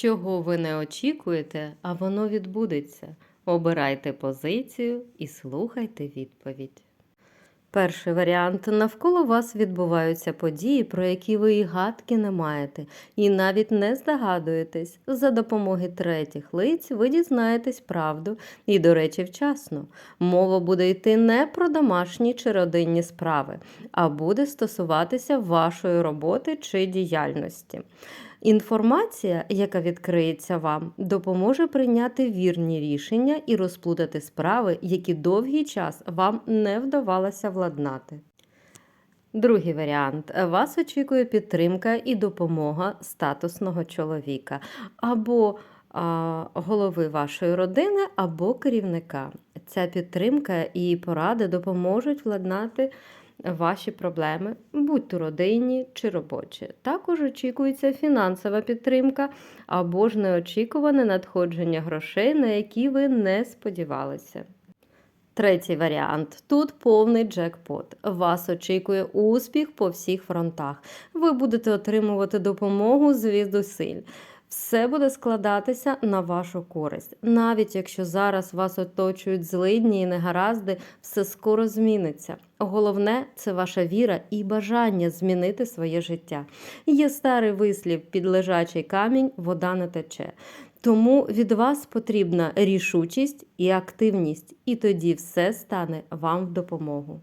Чого ви не очікуєте, а воно відбудеться. Обирайте позицію і слухайте відповідь. Перший варіант навколо вас відбуваються події, про які ви і гадки не маєте, і навіть не здогадуєтесь. За допомоги третіх лиць ви дізнаєтесь правду і, до речі, вчасно. Мова буде йти не про домашні чи родинні справи, а буде стосуватися вашої роботи чи діяльності. Інформація, яка відкриється вам, допоможе прийняти вірні рішення і розплутати справи, які довгий час вам не вдавалося владнати. Другий варіант. Вас очікує підтримка і допомога статусного чоловіка або а, голови вашої родини, або керівника. Ця підтримка і поради допоможуть владнати ваші проблеми, будь-то родинні чи робочі. Також очікується фінансова підтримка або ж неочікуване надходження грошей, на які ви не сподівалися. Третій варіант. Тут повний джекпот. Вас очікує успіх по всіх фронтах. Ви будете отримувати допомогу звіздусиль. Все буде складатися на вашу користь. Навіть якщо зараз вас оточують злидні і негаразди, все скоро зміниться. Головне це ваша віра і бажання змінити своє життя. Є старий вислів під лежачий камінь вода не тече. Тому від вас потрібна рішучість і активність, і тоді все стане вам в допомогу.